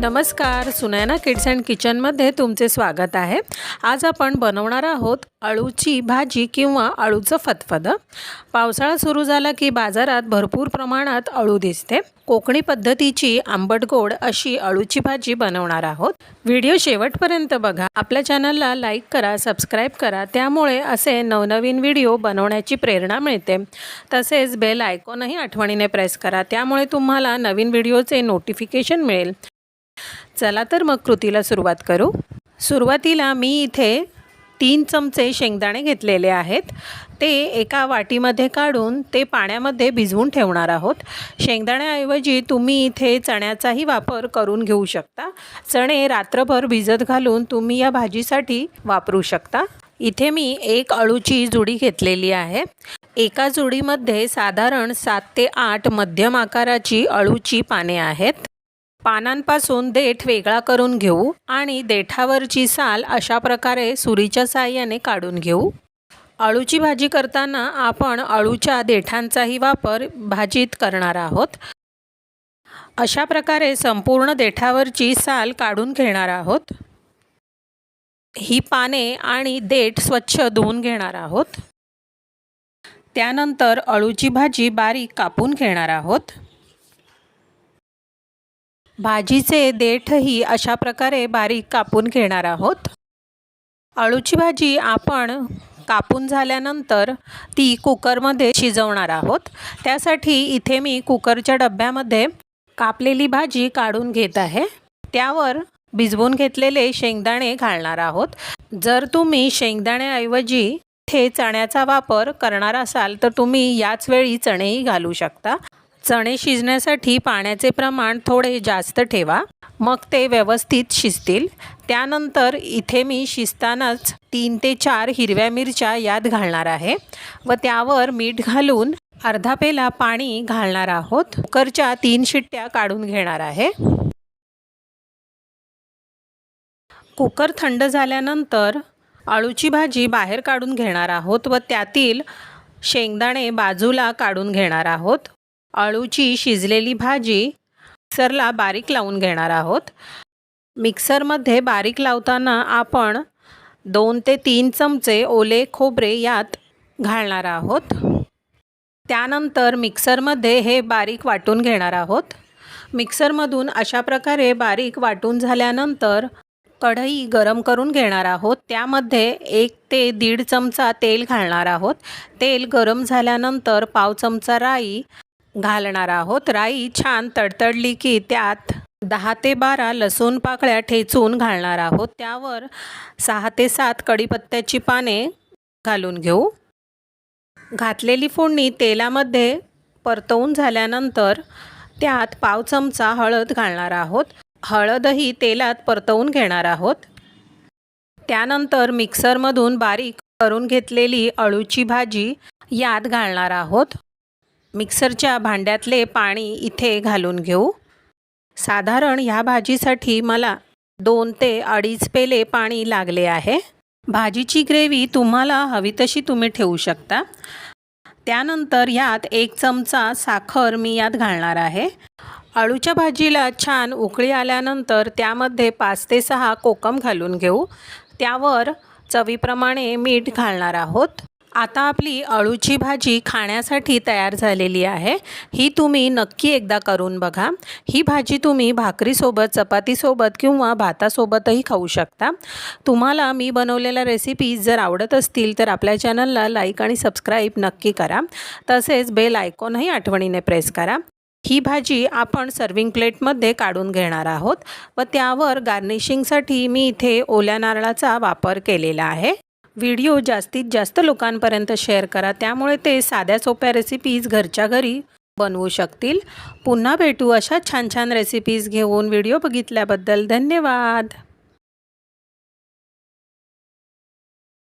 नमस्कार Sunaina kids and किचनमध्ये तुमचे स्वागत आहे. आज आपण बनवणार आहोत अळूची भाजी किंवा अळूचं फतफदं. पावसाळा सुरू झाला की बाजारात भरपूर प्रमाणात अळू दिसते. कोकणी पद्धतीची आंबट गोड अशी अळूची भाजी बनवणार आहोत. व्हिडिओ शेवटपर्यंत बघा. आपल्या चॅनलला लाईक करा सबस्क्राईब करा. त्यामुळे असे नवनवीन व्हिडिओ बनवण्याची प्रेरणा मिळते. तसेच बेल आयकॉनही आठवणीने प्रेस करा. त्यामुळे तुम्हाला नवीन व्हिडिओचे नोटिफिकेशन मिळेल. चला तर मग कृतीला सुरुवात करू. सुरुवातीला मी इथे तीन चमचे शेंगदाणे घेतलेले आहेत. ते एका वाटीमध्ये काढून ते पाण्यामध्ये भिजवून ठेवणार आहोत. शेंगदाण्याऐवजी तुम्ही इथे चण्याचाही वापर करून घेऊ शकता. चणे रात्रभर भिजत घालून तुम्ही या भाजीसाठी वापरू शकता. इथे मी एक अळूची जुडी घेतलेली आहे. एका जुडीमध्ये साधारण सात ते आठ मध्यम आकाराची अळूची पाने आहेत. पानांपासून देठ वेगळा करून घेऊ आणि देठावरची साल अशा प्रकारे सुरीच्या साह्याने काढून घेऊ. अळूची भाजी करताना आपण अळूच्या देठांचाही वापर भाजीत करणार आहोत. अशा प्रकारे संपूर्ण देठावरची साल काढून घेणार आहोत. ही पाने आणि देठ स्वच्छ धुवून घेणार आहोत. त्यानंतर अळूची भाजी बारीक कापून घेणार आहोत. भाजीचे देठही अशा प्रकारे बारीक कापून घेणार आहोत. अळूची भाजी आपण कापून झाल्यानंतर ती कुकरमध्ये शिजवणार आहोत. त्यासाठी इथे मी कुकरच्या डब्यामध्ये कापलेली भाजी काढून घेत आहे. त्यावर भिजवून घेतलेले शेंगदाणे घालणार आहोत. जर तुम्ही शेंगदाण्याऐवजी थे चण्याचा वापर करणार असाल तर तुम्ही याच वेळी चणेही घालू शकता. चणे शिजण्यासाठी पाण्याचे प्रमाण थोडे जास्त ठेवा. मग ते व्यवस्थित शिजतील. त्यानंतर इथे मी शिजतानाच तीन ते चार हिरव्या मिरच्या यात घालणार आहे. व त्यावर मीठ घालून अर्धा पेला पाणी घालणार आहोत. कुकरच्या तीन शिट्ट्या काढून घेणार आहे. कुकर थंड झाल्यानंतर अळूची भाजी बाहेर काढून घेणार आहोत व त्यातील शेंगदाणे बाजूला काढून घेणार आहोत. अळूची शिजलेली भाजी मिक्सरला बारीक लावून घेणार आहोत. मिक्सरमध्ये बारीक लावताना आपण दोन ते तीन चमचे ओले खोबरे यात घालणार आहोत. त्यानंतर मिक्सरमध्ये हे बारीक वाटून घेणार आहोत. मिक्सरमधून अशा प्रकारे बारीक वाटून झाल्यानंतर कढई गरम करून घेणार आहोत. त्यामध्ये एक ते दीड चमचा तेल घालणार आहोत. तेल गरम झाल्यानंतर पाव चमचा राई घालणार आहोत. राई छान तडतडली की त्यात दहा ते बारा लसूण पाकळ्या ठेचून घालणार आहोत. त्यावर सहा ते सात कढीपत्त्याची पाने घालून घेऊ. घातलेली फोडणी तेलामध्ये परतवून झाल्यानंतर त्यात पाव चमचा हळद घालणार आहोत. हळदही तेलात परतवून घेणार आहोत. त्यानंतर मिक्सरमधून बारीक करून घेतलेली अळूची भाजी यात घालणार आहोत. मिक्सरच्या भांड्यातले पाणी इथे घालून घेऊ. साधारण ह्या भाजीसाठी मला दोन ते अडीच पेले पाणी लागले आहे. भाजीची ग्रेव्ही तुम्हाला हवी तशी तुम्ही ठेवू शकता. त्यानंतर ह्यात एक चमचा साखर मी यात घालणार आहे. अळूच्या भाजीला छान उकळी आल्यानंतर त्यामध्ये पाच ते सहा कोकम घालून घेऊ. त्यावर चवीप्रमाणे मीठ घालणार आहोत. आता आपली अळूची भाजी खाण्यासाठी तयार झालेली आहे. ही तुम्ही नक्की एकदा करून बघा. ही भाजी तुम्ही भाकरीसोबत चपातीसोबत किंवा भातासोबतही खाऊ शकता. तुम्हाला मी बनवलेल्या रेसिपीज जर आवडत असतील तर आपल्या चॅनलला लाईक आणि सबस्क्राईब नक्की करा. तसेच बेल आयकॉनही आठवणीने प्रेस करा. ही भाजी आपण सर्विंग प्लेटमध्ये काढून घेणार आहोत व त्यावर गार्निशिंगसाठी मी इथे ओल्या नारळाचा वापर केलेला आहे. व्हिडिओ जास्तीत जास्त लोकांपर्यंत शेअर करा. त्यामुळे ते साध्या सोप्या रेसिपीज घरच्या घरी बनवू शकतील. पुन्हा भेटू अशा छान छान रेसिपीज घेऊन व्हिडिओ बघितल्याबद्दल धन्यवाद.